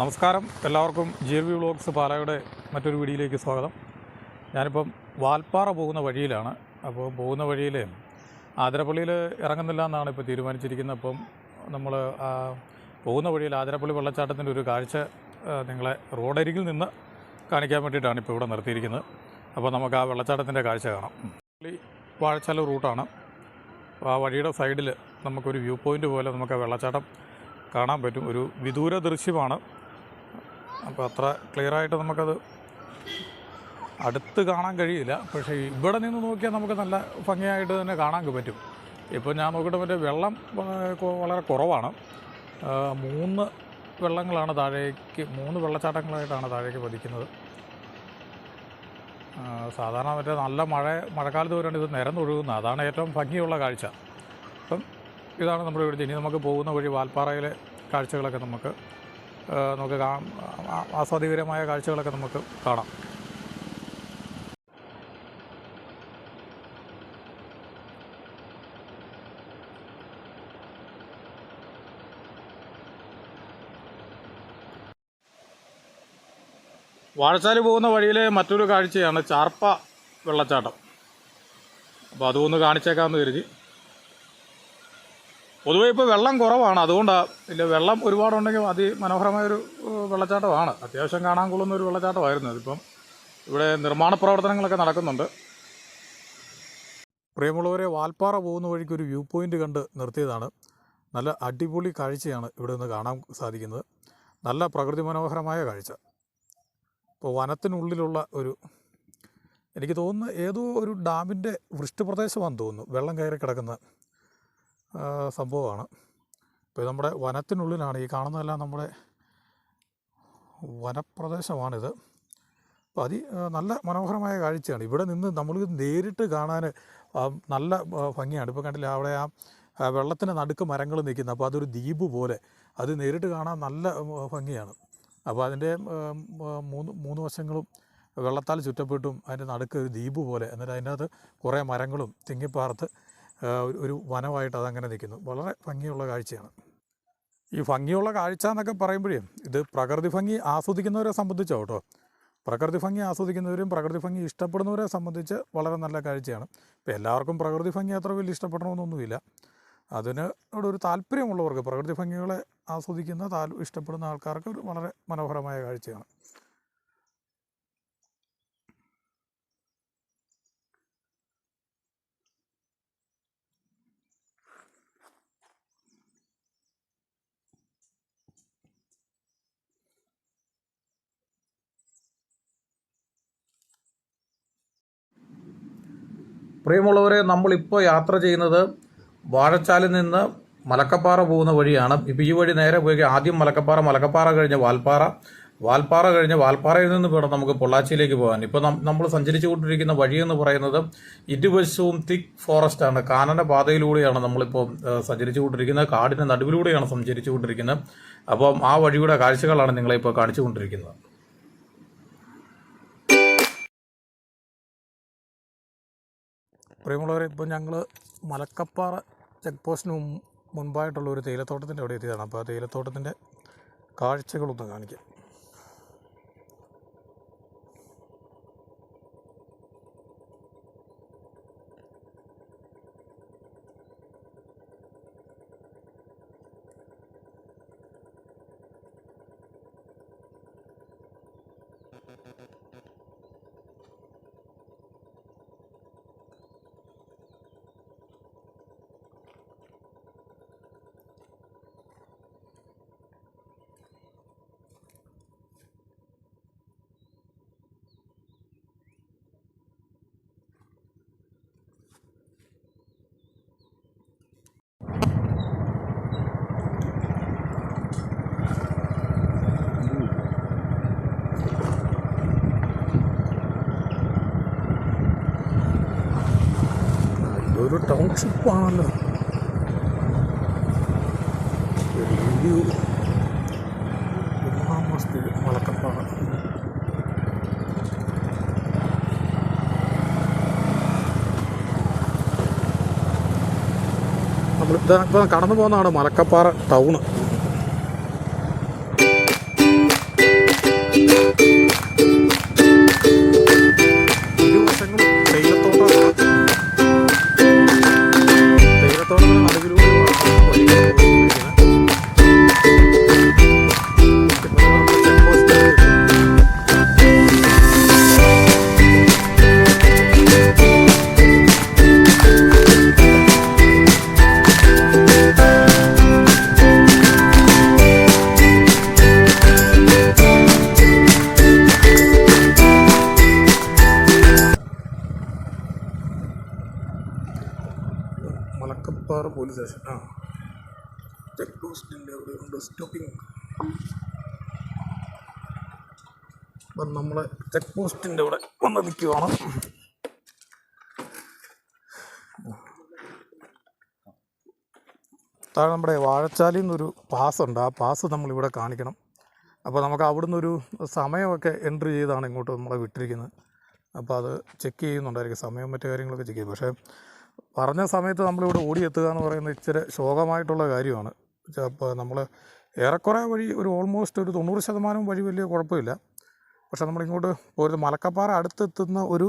നമസ്കാരം. എല്ലാവർക്കും G L V vlogs പാലയുടെ മറ്റൊരു വീഡിയോയിലേക്ക് സ്വാഗതം. ഞാനിപ്പം വാൽപ്പാറ പോകുന്ന വഴിയിലാണ്. അപ്പോൾ പോകുന്ന വഴിയിൽ ആതിരപ്പള്ളിയിൽ ഇറങ്ങുന്നില്ല എന്നാണ് ഇപ്പോൾ തീരുമാനിച്ചിരിക്കുന്നത്. അപ്പം നമ്മൾ പോകുന്ന വഴിയിൽ ആതിരപ്പള്ളി വെള്ളച്ചാട്ടത്തിന്റെ ഒരു കാഴ്ച നിങ്ങളെ റോഡരികിൽ നിന്ന് കാണിക്കാൻ വേണ്ടിയിട്ടാണ് ഇപ്പോൾ ഇവിടെ നിർത്തിയിരിക്കുന്നത്. അപ്പോൾ നമുക്ക് ആ വെള്ളച്ചാട്ടത്തിന്റെ കാഴ്ച കാണാം. പള്ളി വാഴച്ചാൽ റൂട്ടാണ്. അപ്പോൾ ആ വഴിയുടെ സൈഡിൽ നമുക്കൊരു വ്യൂ പോയിന്റ് പോലെ നമുക്ക് ആ വെള്ളച്ചാട്ടം കാണാൻ പറ്റും. ഒരു വിദൂര ദൃശ്യമാണ്. അപ്പോൾ അത്ര ക്ലിയറായിട്ട് നമുക്കത് അടുത്ത് കാണാൻ കഴിയില്ല. പക്ഷേ ഇവിടെ നിന്ന് നോക്കിയാൽ നമുക്ക് നല്ല ഭംഗിയായിട്ട് തന്നെ കാണാൻ പറ്റും. ഇപ്പോൾ ഞാൻ നോക്കിയിട്ട് മറ്റേ വെള്ളം വളരെ കുറവാണ്. മൂന്ന് വെള്ളങ്ങളാണ് താഴേക്ക് മൂന്ന് വെള്ളച്ചാട്ടങ്ങളായിട്ടാണ് താഴേക്ക് പതിക്കുന്നത്. സാധാരണ മറ്റേ നല്ല മഴ മഴക്കാലത്ത് വരെയാണ് ഇത് നിരന്നൊഴുകുന്നത് അതാണ് ഏറ്റവും ഭംഗിയുള്ള കാഴ്ച. അപ്പം ഇതാണ് നമ്മുടെ ഇവിടുത്തെ. ഇനി നമുക്ക് പോകുന്ന വഴി വാൽപ്പാറയിലെ കാഴ്ചകളൊക്കെ നമുക്ക് നമുക്ക് ആസ്വാദികരമായ കാഴ്ചകളൊക്കെ നമുക്ക് കാണാം. വാഴച്ചാൽ പോകുന്ന വഴിയിലെ മറ്റൊരു കാഴ്ചയാണ് ചാർപ്പ വെള്ളച്ചാട്ടം. അപ്പോൾ അതൊന്ന് കാണിച്ചേക്കാമെന്ന് കരുതി. പൊതുവേ ഇപ്പോൾ വെള്ളം കുറവാണ്. അതുകൊണ്ടാണ് ഇല്ല വെള്ളം ഒരുപാടുണ്ടെങ്കിൽ അതിമനോഹരമായൊരു വെള്ളച്ചാട്ടമാണ്. അത്യാവശ്യം കാണാൻ കൊള്ളുന്ന ഒരു വെള്ളച്ചാട്ടമായിരുന്നു. അതിപ്പം ഇവിടെ നിർമ്മാണ പ്രവർത്തനങ്ങളൊക്കെ നടക്കുന്നുണ്ട്. പ്രിയമുള്ളവരെ വാൽപ്പാറ പോകുന്ന വഴിക്ക് ഒരു വ്യൂ പോയിന്റ് കണ്ട് നിർത്തിയതാണ്. നല്ല അടിപൊളി കാഴ്ചയാണ് ഇവിടെ നിന്ന് കാണാൻ സാധിക്കുന്നത്. നല്ല പ്രകൃതി മനോഹരമായ കാഴ്ച. ഇപ്പോൾ വനത്തിനുള്ളിലുള്ള ഒരു എനിക്ക് തോന്നുന്നു ഏതോ ഒരു ഡാമിന്റെ വൃഷ്ടിപ്രദേശമാണെന്ന് തോന്നുന്നു. വെള്ളം കയറി കിടക്കുന്ന സംഭവമാണ്. ഇപ്പോൾ നമ്മുടെ വനത്തിനുള്ളിലാണ് ഈ കാണുന്നതെല്ലാം നമ്മുടെ വനപ്രദേശമാണിത്. അപ്പോൾ അതി നല്ല മനോഹരമായ കാഴ്ചയാണ്. ഇവിടെ നിന്ന് നമ്മൾ നേരിട്ട് കാണാൻ നല്ല ഭംഗിയാണ്. ഇപ്പോൾ കണ്ടില്ല അവിടെ ആ വെള്ളത്തിന്റെ നടുക്ക് മരങ്ങൾ നിൽക്കുന്നത് അപ്പോൾ അതൊരു ദ്വീപ് പോലെ. അത് നേരിട്ട് കാണാൻ നല്ല ഭംഗിയാണ്. അപ്പോൾ അതിന്റെ മൂന്ന് മൂന്ന് വശങ്ങളും വെള്ളത്താൽ ചുറ്റപ്പെട്ടും അതിന്റെ നടുക്ക് ഒരു ദ്വീപ് പോലെ. എന്നിട്ട് അതിന്റെ അകത്ത് കുറേ മരങ്ങളും തിങ്ങിപ്പാർത്ത് ഒരു- വനമായിട്ട് അതങ്ങനെ നിൽക്കുന്നു. വളരെ ഭംഗിയുള്ള കാഴ്ചയാണ്. ഈ ഭംഗിയുള്ള കാഴ്ച എന്നൊക്കെ പറയുമ്പോഴേ ഇത് പ്രകൃതി ഭംഗി ആസ്വദിക്കുന്നവരെ സംബന്ധിച്ചോ കേട്ടോ? പ്രകൃതി ഭംഗി ആസ്വദിക്കുന്നവരും പ്രകൃതി ഭംഗി ഇഷ്ടപ്പെടുന്നവരെ സംബന്ധിച്ച് വളരെ നല്ല കാഴ്ചയാണ്. ഇപ്പോൾ എല്ലാവർക്കും പ്രകൃതി ഭംഗി അത്ര വലിയ ഇഷ്ടപ്പെടണമെന്നൊന്നുമില്ല. അതിനോടൊരു താല്പര്യമുള്ളവർക്ക് പ്രകൃതി ഭംഗികളെ ആസ്വദിക്കുന്ന താൽ ഇഷ്ടപ്പെടുന്ന ആൾക്കാർക്ക് ഒരു വളരെ മനോഹരമായ കാഴ്ചയാണ്. പ്രിയമുള്ളവരെ നമ്മളിപ്പോൾ യാത്ര ചെയ്യുന്നത് വാഴച്ചാലിൽ നിന്ന് മലക്കപ്പാറ പോകുന്ന വഴിയാണ്. ഇപ്പോൾ ഈ വഴി നേരെ പോയി ആദ്യം മലക്കപ്പാറ മലക്കപ്പാറ കഴിഞ്ഞ് വാൽപ്പാറ. വാൽപ്പാറ കഴിഞ്ഞ് വാൽപ്പാറയിൽ നിന്ന് വേണം നമുക്ക് പൊള്ളാച്ചിയിലേക്ക് പോകാൻ. ഇപ്പോൾ നമ്മൾ സഞ്ചരിച്ചുകൊണ്ടിരിക്കുന്ന വഴി എന്ന് പറയുന്നത് ഇരുവശവും തിക് ഫോറസ്റ്റ് ആണ്. കാനന പാതയിലൂടെയാണ് നമ്മളിപ്പോൾ സഞ്ചരിച്ചുകൊണ്ടിരിക്കുന്നത് സഞ്ചരിച്ചു കൊണ്ടിരിക്കുന്നത്. കാടിന്റെ നടുവിലൂടെയാണ് സഞ്ചരിച്ചുകൊണ്ടിരിക്കുന്നത് അപ്പം ആ വഴിയുടെ കാഴ്ചകളാണ് നിങ്ങളെ ഇപ്പോൾ കാണിച്ചു പ്രിയമുള്ളവരെ ഇപ്പോൾ ഞങ്ങൾ മലക്കപ്പാറ ചെക്ക് പോസ്റ്റിന് മുൻ- മുൻപായിട്ടുള്ള ഒരു തേയിലത്തോട്ടത്തിന്റെ അവിടെ എത്തിയതാണ്. അപ്പോൾ ആ തേയിലത്തോട്ടത്തിന്റെ കാഴ്ചകളൊന്ന് കാണിക്കാം. ഇതൊരു ടൗൺഷിപ്പ് ആണല്ലോ. വലിയ മസ്തി മലക്കപ്പാറ നമ്മളിപ്പോൾ ഇപ്പോൾ കടന്നു പോകുന്നതാണ് മലക്കപ്പാറ ടൗണ് പോലീസ് ആ. ചെക്ക് പോസ്റ്റിന്റെ അവിടെ ഉണ്ട് സ്റ്റോപ്പിംഗ് അപ്പം നമ്മൾ ചെക്ക് പോസ്റ്റിന്റെ അവിടെ വന്ന് നിൽക്കുവാണ്. താഴെ നമ്മുടെ വാഴച്ചാലിൽ നിന്നൊരു പാസ് ഉണ്ട്. ആ പാസ് നമ്മളിവിടെ കാണിക്കണം. അപ്പോൾ നമുക്ക് അവിടുന്ന് ഒരു സമയമൊക്കെ എൻട്രി ചെയ്താണ് ഇങ്ങോട്ട് നമ്മളെ വിട്ടിരിക്കുന്നത്. അപ്പോൾ അത് ചെക്ക് ചെയ്യുന്നുണ്ടായിരിക്കും. സമയം മറ്റു കാര്യങ്ങളൊക്കെ ചെക്ക് ചെയ്യും. പക്ഷേ പറഞ്ഞ സമയത്ത് നമ്മളിവിടെ ഓടിയെത്തുക എന്ന് പറയുന്നത് ഇച്ചിരി ശോകമായിട്ടുള്ള കാര്യമാണ്. അപ്പോൾ നമ്മൾ ഏറെക്കുറെ വഴി ഒരു ഓൾമോസ്റ്റ് ഒരു തൊണ്ണൂറ് ശതമാനം വഴി വലിയ കുഴപ്പമില്ല. പക്ഷേ നമ്മളിങ്ങോട്ട് പോരുന്ന മലക്കപ്പാറ അടുത്തെത്തുന്ന ഒരു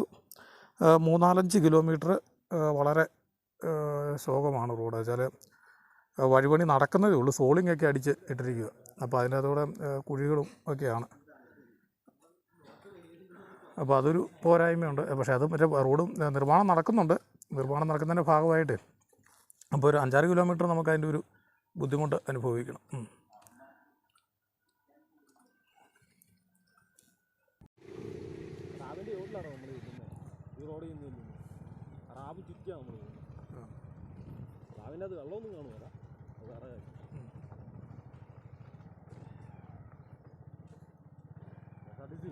മൂന്നാലഞ്ച് കിലോമീറ്റർ വളരെ ശോകമാണ് റോഡ്. വെച്ചാൽ വഴിപണി നടക്കുന്നതേ ഉള്ളൂ. സോളിങ്ങൊക്കെ അടിച്ച് ഇട്ടിരിക്കുക. അപ്പോൾ അതിന്റെ കുഴികളും ഒക്കെയാണ്. അപ്പോൾ അതൊരു പോരായ്മയുണ്ട്. പക്ഷേ അത് മറ്റേ റോഡും നിർമ്മാണം നടക്കുന്നുണ്ട്. നിർമ്മാണം നടക്കുന്നതിന്റെ ഭാഗമായിട്ട് അപ്പോൾ ഒരു അഞ്ചാറ് കിലോമീറ്റർ നമുക്ക് അതിന്റെ ഒരു ബുദ്ധിമുട്ട് അനുഭവിക്കണം. റാബ് ചുറ്റിയാണ് നമ്മൾ അത് വെള്ളമൊന്നും കാണുമല്ല അത് വേറെ കാര്യം KSRTC.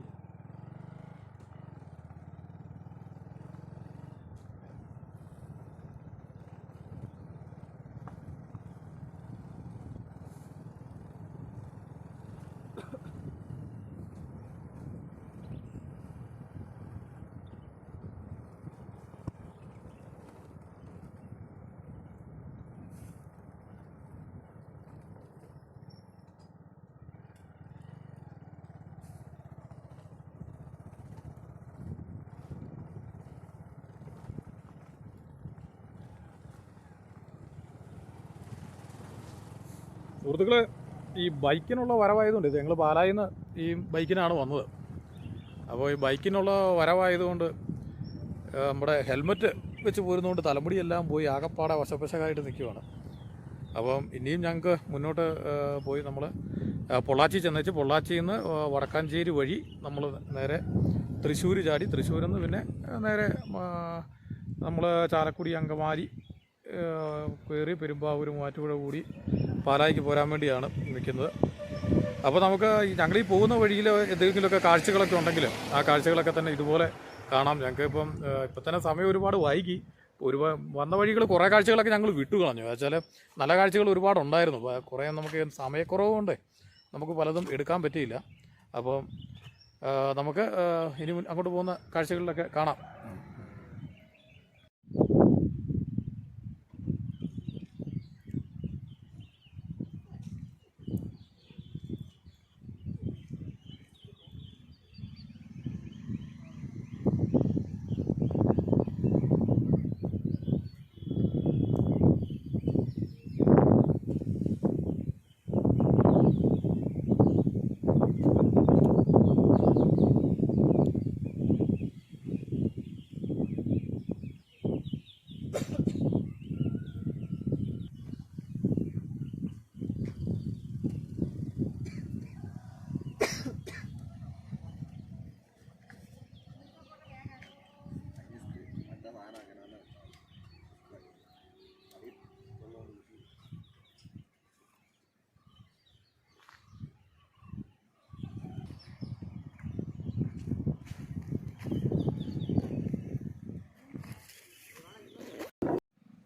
സുഹൃത്തുക്കളെ ഈ ബൈക്കിനുള്ള വരവായതുകൊണ്ട് ഞങ്ങൾ പാലായിൽ നിന്ന് ഈ ബൈക്കിനാണ് വന്നത്. അപ്പോൾ ഈ ബൈക്കിനുള്ള വരവായതുകൊണ്ട് നമ്മുടെ ഹെൽമറ്റ് വെച്ച് പോരുന്നതുകൊണ്ട് തലമുടിയെല്ലാം പോയി ആകപ്പാടെ വശപ്പശകായിട്ട് നിൽക്കുകയാണ് അപ്പം ഇനിയും ഞങ്ങൾക്ക് മുന്നോട്ട് പോയി നമ്മൾ പൊള്ളാച്ചി ചെന്നേച്ച് പൊള്ളാച്ചിയിൽ നിന്ന് വടക്കാഞ്ചേരി വഴി നമ്മൾ നേരെ തൃശ്ശൂർ ചാടി തൃശ്ശൂരിൽ നിന്ന് പിന്നെ നേരെ നമ്മൾ ചാലക്കുടി അങ്കമാലി കയറി പെരുമ്പാവൂർ മാറ്റുപുഴ കൂടി പാലായിക്ക് പോരാൻ വേണ്ടിയാണ് നിൽക്കുന്നത്. അപ്പോൾ നമുക്ക് ഞങ്ങൾ ഈ പോകുന്ന വഴിയിൽ എന്തെങ്കിലുമൊക്കെ കാഴ്ചകളൊക്കെ ഉണ്ടെങ്കിൽ ആ കാഴ്ചകളൊക്കെ തന്നെ ഇതുപോലെ കാണാം. ഞങ്ങൾക്ക് ഇപ്പം ഇപ്പം തന്നെ സമയം ഒരുപാട് വൈകി. ഒരുപാട് വന്ന വഴികൾ കുറേ കാഴ്ചകളൊക്കെ ഞങ്ങൾ വിട്ടു കളഞ്ഞു. വെച്ചാൽ നല്ല കാഴ്ചകൾ ഒരുപാട് ഉണ്ടായിരുന്നു. കുറേ നമുക്ക് സമയക്കുറവ് കൊണ്ട് നമുക്ക് പലതും എടുക്കാൻ പറ്റിയില്ല. അപ്പം നമുക്ക് ഇനി അങ്ങോട്ട് പോകുന്ന കാഴ്ചകളിലൊക്കെ കാണാം.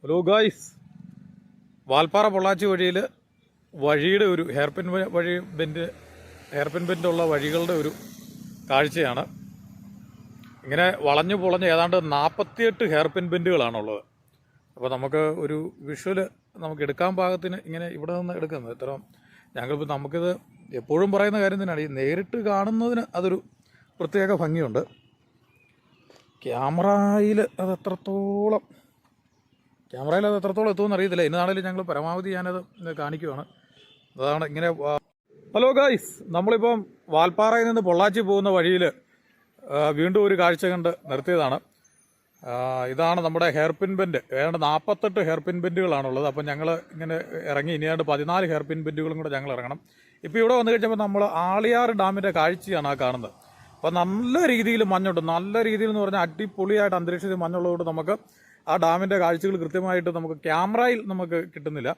ഹലോ ഗായ്സ് വാൽപ്പാറ പൊള്ളാച്ചി വഴിയിൽ വഴിയുടെ ഒരു ഹെയർപിൻ വഴി ബെൻഡ് ഹെയർപിൻ ബെൻഡുള്ള വഴികളുടെ ഒരു കാഴ്ചയാണ്. ഇങ്ങനെ വളഞ്ഞു പൊളഞ്ഞ് ഏതാണ്ട് നാൽപ്പത്തിയെട്ട് ഹെയർപിൻ ബെൻഡുകളാണുള്ളത്. അപ്പോൾ നമുക്ക് ഒരു വിഷ്വൽ നമുക്ക് എടുക്കാൻ പാകത്തിന് ഇങ്ങനെ ഇവിടെ നിന്ന് എടുക്കുന്നത്. ഇത്ര ഞങ്ങളിപ്പോൾ നമുക്കിത് എപ്പോഴും പറയുന്ന കാര്യം തന്നെയാണ്. ഈ നേരിട്ട് കാണുന്നതിന് അതൊരു പ്രത്യേക ഭംഗിയുണ്ട്. ക്യാമറയിൽ അത് എത്രത്തോളം ക്യാമറയിൽ അത് എത്രത്തോളം എത്തുമെന്ന് അറിയത്തില്ല. ഇന്നാണെങ്കിലും ഞങ്ങൾ പരമാവധി ഞാനത് കാണിക്കുവാണ്. അതാണ് ഇങ്ങനെ ഹലോ ഗായ്സ് നമ്മളിപ്പം വാൽപ്പാറയിൽ നിന്ന് പൊള്ളാച്ചി പോകുന്ന വഴിയിൽ വീണ്ടും ഒരു കാഴ്ച കണ്ട് നിർത്തിയതാണ്. ഇതാണ് നമ്മുടെ ഹെയർപിൻ ബെൻഡ് ഏതാണ്ട് നാൽപ്പത്തെട്ട് ഹെയർപിൻ ബെൻഡുകളാണുള്ളത് അപ്പം ഞങ്ങൾ ഇങ്ങനെ ഇറങ്ങി ഇനിയാണ്ട് പതിനാല് ഹെയർപിൻ ബെൻഡുകളും കൂടെ ഞങ്ങൾ ഇറങ്ങണം. ഇപ്പോൾ ഇവിടെ വന്നു കഴിഞ്ഞപ്പോൾ നമ്മൾ ആളിയാർ ഡാമിന്റെ കാഴ്ചയാണ് ആ കാണുന്നത്. അപ്പം നല്ല രീതിയിൽ മഞ്ഞുണ്ട്. നല്ല രീതിയിൽ എന്ന് പറഞ്ഞാൽ അടിപൊളിയായിട്ട് അന്തരീക്ഷത്തിൽ മഞ്ഞുള്ളതുകൊണ്ട് നമുക്ക് ആ ഡാമിന്റെ കാഴ്ചകൾ കൃത്യമായിട്ട് നമുക്ക് ക്യാമറയിൽ നമുക്ക് കിട്ടുന്നില്ല.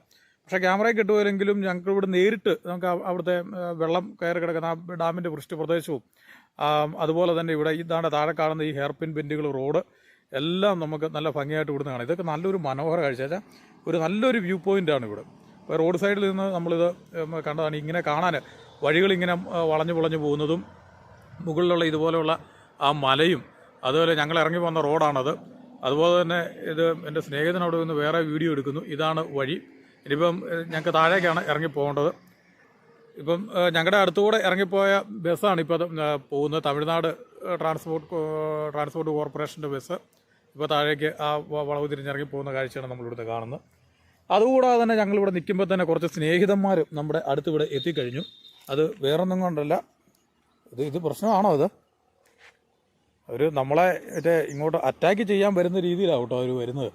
പക്ഷേ ക്യാമറയിൽ കിട്ടുമെങ്കിലും ഞങ്ങൾക്ക് ഇവിടെ നേരിട്ട് നമുക്ക് അവിടുത്തെ വെള്ളം കയറി കിടക്കുന്ന ആ ഡാമിന്റെ വൃഷ്ടി പ്രദേശവും അതുപോലെ തന്നെ ഇവിടെ ഇതാണ് താഴെ കാണുന്ന ഈ ഹെയർപിൻ ബെൻഡുകൾ റോഡ് എല്ലാം നമുക്ക് നല്ല ഭംഗിയായിട്ട് ഇവിടുന്ന് കാണാം. ഇതൊക്കെ നല്ലൊരു മനോഹര കാഴ്ച. ഒരു നല്ലൊരു വ്യൂ പോയിന്റാണ് ഇവിടെ. ഇപ്പോൾ റോഡ് സൈഡിൽ നിന്ന് നമ്മളിത് കണ്ടതാണ് ഇങ്ങനെ കാണാൻ വഴികളിങ്ങനെ വളഞ്ഞു പൊളഞ്ഞു പോകുന്നതും മുകളിലുള്ള ഇതുപോലെയുള്ള ആ മലയും അതുപോലെ ഞങ്ങൾ ഇറങ്ങി വന്ന റോഡാണത്. അതുപോലെ തന്നെ ഇത് എന്റെ സ്നേഹിതൻ അവിടെ നിന്ന് വേറെ വീഡിയോ എടുക്കുന്നു. ഇതാണ് വഴി. ഇനിയിപ്പം ഞങ്ങൾക്ക് താഴേക്കാണ് ഇറങ്ങിപ്പോകേണ്ടത് ഇപ്പം ഞങ്ങളുടെ അടുത്തുകൂടെ ഇറങ്ങിപ്പോയ ബസ്സാണ് ഇപ്പോൾ പോകുന്നത്. തമിഴ്നാട് ട്രാൻസ്പോർട്ട് ട്രാൻസ്പോർട്ട് കോർപ്പറേഷന്റെ ബസ്. ഇപ്പോൾ താഴേക്ക് ആ വളവ് തിരിഞ്ഞിറങ്ങി പോകുന്ന കാഴ്ചയാണ് നമ്മളിവിടുത്തെ കാണുന്നത്. അതുകൂടാതെ തന്നെ ഞങ്ങളിവിടെ നിൽക്കുമ്പോൾ തന്നെ കുറച്ച് സ്നേഹിതന്മാരും നമ്മുടെ അടുത്തിവിടെ എത്തിക്കഴിഞ്ഞു. അത് വേറൊന്നും കൊണ്ടല്ല. ഇത് ഇത് പ്രശ്നമാണോ ഇത്? അവർ നമ്മളെ മറ്റേ ഇങ്ങോട്ട് അറ്റാക്ക് ചെയ്യാൻ വരുന്ന രീതിയിലാണ് കേട്ടോ അവർ വരുന്നത്.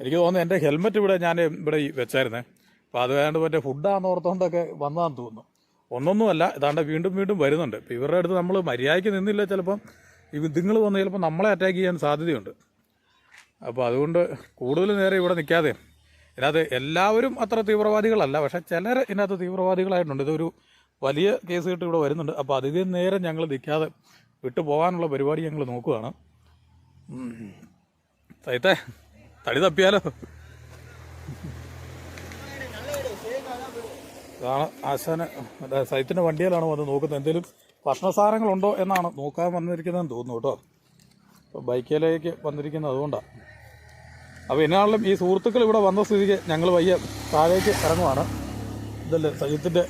എനിക്ക് തോന്നുന്നു എന്റെ ഹെൽമെറ്റ് ഇവിടെ ഞാൻ ഇവിടെ വെച്ചായിരുന്നേ. അപ്പോൾ അത് വേണ്ട മറ്റേ ഫുഡാന്ന് ഓർത്തുകൊണ്ടൊക്കെ വന്നതാന്ന് തോന്നുന്നു. ഒന്നൊന്നുമല്ല ഇതാണ്ട് വീണ്ടും വീണ്ടും വരുന്നുണ്ട്. ഇപ്പോൾ ഇവരുടെ അടുത്ത് നമ്മൾ മര്യാദയ്ക്ക് നിന്നില്ല ചിലപ്പം. ഇതുങ്ങൾ വന്ന് ചിലപ്പോൾ നമ്മളെ അറ്റാക്ക് ചെയ്യാൻ സാധ്യതയുണ്ട്. അപ്പോൾ അതുകൊണ്ട് കൂടുതൽ നേരം ഇവിടെ നിൽക്കാതെ ഇതിനകത്ത് എല്ലാവരും അത്ര തീവ്രവാദികളല്ല പക്ഷേ ചിലർ ഇതിനകത്ത് തീവ്രവാദികളായിട്ടുണ്ട്. ഇതൊരു വലിയ കേസ് കിട്ടി ഇവിടെ വരുന്നുണ്ട്. അപ്പോൾ അധികം നേരം ഞങ്ങൾ നിൽക്കാതെ വിട്ടു പോകാനുള്ള പരിപാടി ഞങ്ങൾ നോക്കുകയാണ്. സൈത്തെ തടി തപ്പിയാലോ? ഇതാണ് ആശാന് സൈത്തിന്റെ വണ്ടിയിലാണ് വന്ന് നോക്കുന്നത്. എന്തെങ്കിലും ഭക്ഷണ സാധനങ്ങളുണ്ടോ എന്നാണ് നോക്കാൻ വന്നിരിക്കുന്നതെന്ന് തോന്നുന്നു കേട്ടോ. അപ്പോൾ ബൈക്കിലേക്ക് വന്നിരിക്കുന്നത് അതുകൊണ്ടാണ് അപ്പോൾ എന്നാണെങ്കിലും ഈ സുഹൃത്തുക്കൾ ഇവിടെ വന്ന സ്ഥിതിക്ക് ഞങ്ങൾ വയ്യ താഴേക്ക് ഇറങ്ങുവാണ്. ഇതല്ലേ സജിത്തിന്റെ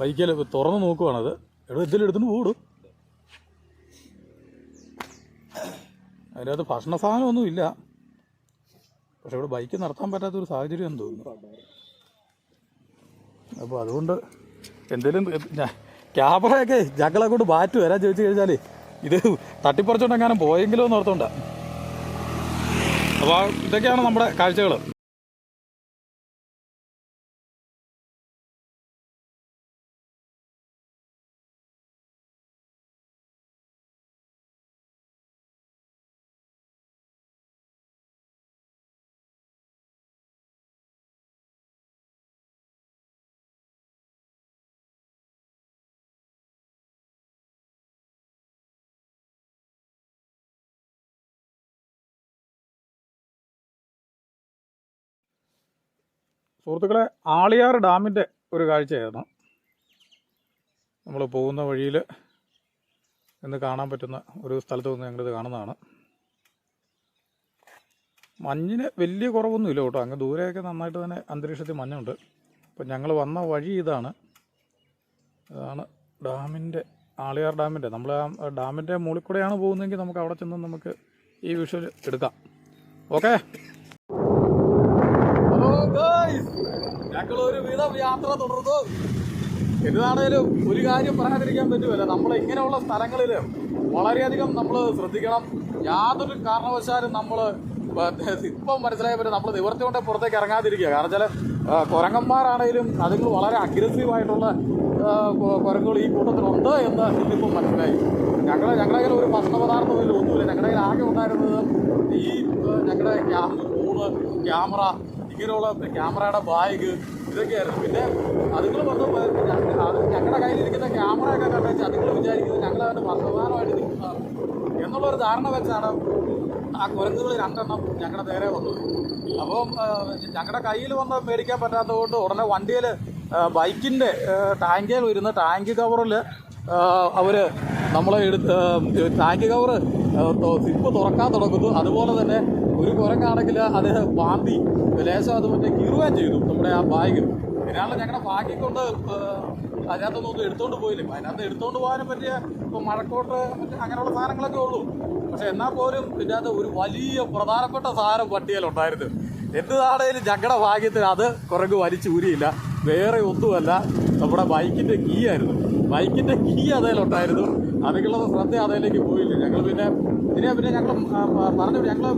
ബൈക്കിൽ തുറന്ന് നോക്കുവാണത്. എടോ ഇതിലെടുത്തുകൊണ്ട് പോടും അതിനകത്ത് ഭക്ഷണ സാധനമൊന്നും ഇല്ല. പക്ഷെ ഇവിടെ ബൈക്ക് നടത്താൻ പറ്റാത്തൊരു സാഹചര്യം എന്ന് തോന്നുന്നു. അപ്പോൾ അതുകൊണ്ട് എന്തേലും ക്യാമറയൊക്കെ ഞങ്ങളെ കൊണ്ട് ബാറ്റ് വരാൻ ചോദിച്ചു കഴിഞ്ഞാൽ ഇത് തട്ടിപ്പറിച്ചോണ്ടെങ്ങാനും പോയെങ്കിലോ എന്ന് ഓർത്തോണ്ട. അപ്പോൾ ഇതൊക്കെയാണ് നമ്മുടെ കാഴ്ചകൾ സുഹൃത്തുക്കളെ ആളിയാർ ഡാമിന്റെ ഒരു കാഴ്ചയായിരുന്നു. നമ്മൾ പോകുന്ന വഴിയിൽ ഇന്ന് കാണാൻ പറ്റുന്ന ഒരു സ്ഥലത്ത് നിന്ന് ഞങ്ങളിത് കാണുന്നതാണ്. മഞ്ഞിന് വലിയ കുറവൊന്നുമില്ല കേട്ടോ. അങ്ങ് ദൂരെയൊക്കെ നന്നായിട്ട് തന്നെ അന്തരീക്ഷത്തിൽ മഞ്ഞുണ്ട്. അപ്പം ഞങ്ങൾ വന്ന വഴി ഇതാണ്. ഇതാണ് ഡാമിന്റെ ആളിയാർ ഡാമിന്റെ നമ്മൾ ആ ഡാമിന്റെ മുകളിൽ കൂടെയാണ് പോകുന്നതെങ്കിൽ നമുക്ക് അവിടെ ചെന്ന് നമുക്ക് ഈ വിഷ്വൽ എടുക്കാം. ഓക്കെ ഹലോ ഗായ്സ് ഞങ്ങൾ ഒരു വിധ യാത്ര തുടർന്നു. എന്താണേലും ഒരു കാര്യം പറയാതിരിക്കാൻ പറ്റുമല്ല. നമ്മൾ ഇങ്ങനെയുള്ള സ്ഥലങ്ങളിൽ വളരെയധികം നമ്മൾ ശ്രദ്ധിക്കണം. യാതൊരു കാരണവശാലും നമ്മൾ ഇപ്പം മനസ്സിലായ പറ്റും നമ്മൾ നിവർത്തി കൊണ്ട് പുറത്തേക്ക് ഇറങ്ങാതിരിക്കുക. കാരണം വെച്ചാൽ കുരങ്ങന്മാരാണേലും അതുങ്ങൾ വളരെ അഗ്രസീവായിട്ടുള്ള കുരങ്ങുകൾ ഈ കൂട്ടത്തിലുണ്ട് എന്ന് ഇന്നിപ്പം മനസ്സിലായി. ഞങ്ങൾ ഞങ്ങളുടെ കയ്യിൽ ഒരു ഭക്ഷണ പദാർത്ഥം ഇതിൽ ഒന്നുമില്ല. ഞങ്ങളുടെ കയ്യിൽ ആകെ ഉണ്ടായിരുന്നത് ഈ ഞങ്ങളുടെ ഫോണ് ക്യാമറ ഇങ്ങനെയുള്ള ക്യാമറയുടെ ബാഗ് ഇതൊക്കെയായിരുന്നു. പിന്നെ അതുങ്ങൾ അത് ഞങ്ങളുടെ കയ്യിലിരിക്കുന്ന ക്യാമറയൊക്കെ വെച്ചാൽ അതുങ്ങൾ വിചാരിക്കുന്നത് ഞങ്ങൾ അതിന്റെ വർത്തമാനമായിട്ട് നിൽക്കുന്നതാണ് എന്നുള്ളൊരു ധാരണ വെച്ചാണ് ആ കുരങ്ങുകൾ രണ്ടെണ്ണം ഞങ്ങളുടെ നേരെ വന്നത്. അപ്പം ഞങ്ങളുടെ കയ്യിൽ വന്ന് മേടിക്കാൻ പറ്റാത്തതുകൊണ്ട് ഉടനെ വണ്ടിയിൽ ബൈക്കിന്റെ ടാങ്കിൽ വരുന്ന ടാങ്ക് കവറിൽ അവർ നമ്മളെ എടുത്ത് ടാങ്ക് കവറ് സിപ്പ് തുറക്കാൻ തുടങ്ങുന്നു. അതുപോലെ തന്നെ ഒരു കുരങ്ങാണെങ്കിൽ അത് വാന്തി. ലേശം അത് മറ്റേ കീറുകയും ചെയ്തു. നമ്മുടെ ആ ബാഗ്. ഇതിനാണ് ഞങ്ങളുടെ ഭാഗ്യം കൊണ്ട് അതിനകത്തൊന്നും ഒന്നും എടുത്തോണ്ട് പോയില്ല? അതിനകത്ത് എടുത്തോണ്ട് പോകാനും പറ്റിയ ഇപ്പൊ മഴക്കോട്ട് അങ്ങനെയുള്ള സാധനങ്ങളൊക്കെ ഉള്ളൂ. പക്ഷെ എന്നാൽ പോലും ഇതിനകത്ത് ഒരു വലിയ പ്രധാനപ്പെട്ട സാധനം പട്ടികയിലുണ്ടായിരുന്നു. എന്താണേലും ഞങ്ങളുടെ ഭാഗ്യത്തിൽ അത് കുറങ്ങ് വലിച്ചൂരിയില്ല വേറെ ഒന്നുമല്ല. നമ്മുടെ ബൈക്കിന്റെ കീ ആയിരുന്നു. ബൈക്കിന്റെ കീ അതേലുണ്ടായിരുന്നു. അതിനുള്ള ശ്രദ്ധ അതേലേക്ക് പോയില്ല. ഞങ്ങൾ പിന്നെ ഇതിനെ പിന്നെ ഞങ്ങൾ പറഞ്ഞു ഞങ്ങൾ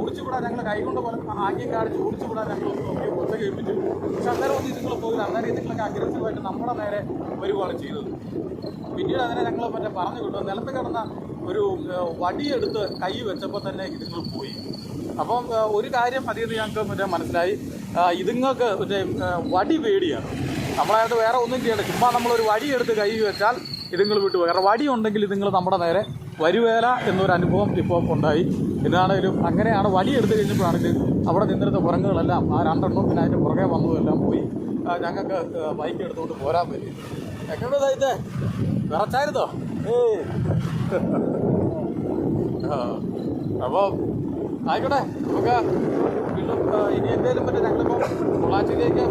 ഓടിച്ചുകൂടാൻ ഞങ്ങൾ കൈകൊണ്ട് പോലെ ആംഗ്യം കാണിച്ച് ഓടിച്ചുകൂടാൻ ഞങ്ങൾ നോക്കി ഒറ്റ കേൾപ്പിച്ചു. പക്ഷെ അന്നേരം ഒന്നും ഇതുങ്ങൾ പോയില്ല അന്നേരം ഇതുങ്ങളൊക്കെ അഗ്രസീവായിട്ട് നമ്മുടെ നേരെ വരുവാണ് ചെയ്തത്. പിന്നീട് അതിനെ ഞങ്ങൾ മറ്റേ പറഞ്ഞു കിട്ടും. നിലത്ത് കിടന്ന ഒരു വടിയെടുത്ത് കൈ വെച്ചപ്പോൾ തന്നെ ഇതുങ്ങൾ പോയി. അപ്പം ഒരു കാര്യം അതിൽ നിന്ന് ഞങ്ങൾക്ക് മറ്റേ മനസ്സിലായി. ഇതുങ്ങൾക്ക് മറ്റേ വടി പേടിയാണ്. നമ്മളായിട്ട് വേറെ ഒന്നും ചെയ്യണ്ട. ചുമ്മാ നമ്മളൊരു വടിയെടുത്ത് കൈ വെച്ചാൽ ഇതുങ്ങൾ വിട്ടു വേറെ വടി ഉണ്ടെങ്കിൽ ഇതുങ്ങൾ നമ്മുടെ നേരെ വരുവേല എന്നൊരു അനുഭവം ഇപ്പോൾ ഉണ്ടായി. ഇതാണേലും അങ്ങനെയാണ് വലിയ എടുത്തു കഴിഞ്ഞപ്പോഴാണ് ഇത് അവിടെ നിന്നിരുന്ന കുരങ്ങുകളെല്ലാം ആ രണ്ടെണ്ണം പിന്നെ അതിന്റെ പുറകെ വന്നതെല്ലാം പോയി. ഞങ്ങൾക്ക് ബൈക്ക് എടുത്തുകൊണ്ട് പോരാൻ പറ്റി. എങ്ങനെ ഇതായിട്ടേ വിറച്ചായിരുന്നോ? ഏ അപ്പോൾ ആയിക്കോട്ടെ നമുക്ക് വീണ്ടും ഇനി എന്തേലും പറ്റും ഞങ്ങളിപ്പോൾ പൊള്ളാച്ചിയിലേക്ക്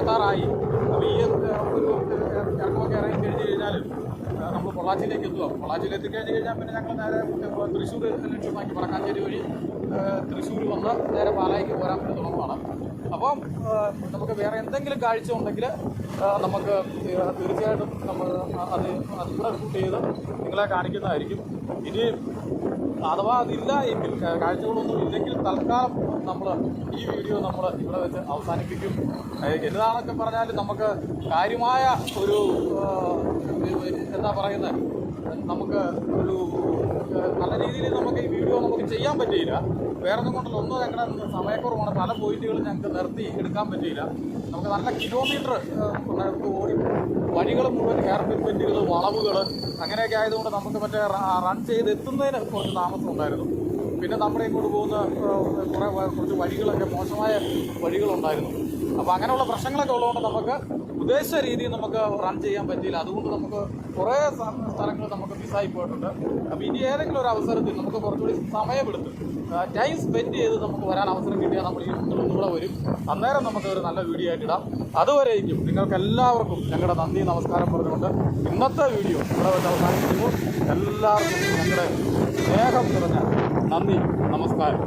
എത്താറായി. അപ്പോൾ ഈ ആ, ഒരു ഇറക്കമൊക്കെ ഇറങ്ങി കഴിഞ്ഞ് കഴിഞ്ഞാൽ നമ്മൾ പൊള്ളാച്ചിയിലേക്ക് എത്തുക പൊള്ളാച്ചിയിൽ എത്തിക്കഴിഞ്ഞ് കഴിഞ്ഞാൽ പിന്നെ ഞങ്ങൾ നേരെ തൃശ്ശൂർ ലക്ഷ്യമാക്കി വടക്കാഞ്ചേരി വഴി തൃശ്ശൂർ വന്ന് നേരെ പാലായിക്ക് പോരാൻ തുടങ്ങുവാണ്. അപ്പം നമുക്ക് വേറെ എന്തെങ്കിലും കാഴ്ച ഉണ്ടെങ്കിൽ നമുക്ക് തീർച്ചയായിട്ടും നമ്മൾ അത് അത് റിപ്പോർട്ട് ചെയ്ത് നിങ്ങളെ കാണിക്കുന്നതായിരിക്കും. ഇനി അഥവാ അതില്ല എങ്കിൽ കാഴ്ചകളൊന്നും ഇല്ലെങ്കിൽ തൽക്കാലം നമ്മൾ ഈ വീഡിയോ നമ്മൾ ഇവിടെ വെച്ച് അവസാനിപ്പിക്കും. എന്താണെന്നൊക്കെ പറഞ്ഞാൽ നമുക്ക് കാര്യമായ ഒരു എന്താ പറയുന്നത്? നമുക്ക് ഒരു നല്ല രീതിയിൽ നമുക്ക് ഈ വീഡിയോ നമുക്ക് ചെയ്യാൻ പറ്റിയില്ല. വേറെ ഒന്നും കൊണ്ടല്ല ഒന്നും ഞങ്ങളുടെ സമയക്കുറവാണ്. പല പോയിന്റുകളും ഞങ്ങൾക്ക് നിർത്തി എടുക്കാൻ പറ്റിയില്ല. നമുക്ക് നല്ല കിലോമീറ്റർ നമുക്ക് ഓടി വഴികൾ മുഴുവൻ ഹെയർ പിൻപെന്റുകൾ വളവുകൾ അങ്ങനെയൊക്കെ ആയതുകൊണ്ട് നമുക്ക് മറ്റേ റൺ ചെയ്ത് എത്തുന്നതിന് കുറച്ച് താമസം ഉണ്ടായിരുന്നു. പിന്നെ നമ്മുടെ ഇങ്ങോട്ട് പോകുന്ന കുറേ കുറച്ച് വഴികളൊക്കെ മോശമായ വഴികളുണ്ടായിരുന്നു. അപ്പോൾ അങ്ങനെയുള്ള പ്രശ്നങ്ങളൊക്കെ ഉള്ളതുകൊണ്ട് നമുക്ക് ഉദ്ദേശിച്ച രീതിയിൽ നമുക്ക് റൺ ചെയ്യാൻ പറ്റിയില്ല. അതുകൊണ്ട് നമുക്ക് കുറേ സ്ഥലങ്ങൾ നമുക്ക് മിസ്സായി പോയിട്ടുണ്ട്. അപ്പോൾ ഇനി ഏതെങ്കിലും ഒരു അവസരത്തിൽ നമുക്ക് കുറച്ചുകൂടി സമയമെടുത്ത് ടൈം സ്പെൻഡ് ചെയ്ത് നമുക്ക് വരാൻ അവസരം കിട്ടിയാൽ നമ്മൾ ഈ ഒന്നുകൂടെ വരും. അന്നേരം നമുക്ക് ഒരു നല്ല വീഡിയോ ആയിട്ട് ഇടാം. അതുവരെയും നിങ്ങൾക്ക് എല്ലാവർക്കും ഞങ്ങളുടെ നന്ദി നമസ്കാരം പറഞ്ഞുകൊണ്ട് ഇന്നത്തെ വീഡിയോ ഇവിടെ വെച്ച് അവസാനിക്കുമ്പോൾ എല്ലാവർക്കും ഞങ്ങളുടെ സ്നേഹം നിറഞ്ഞ നന്ദി നമസ്കാരം.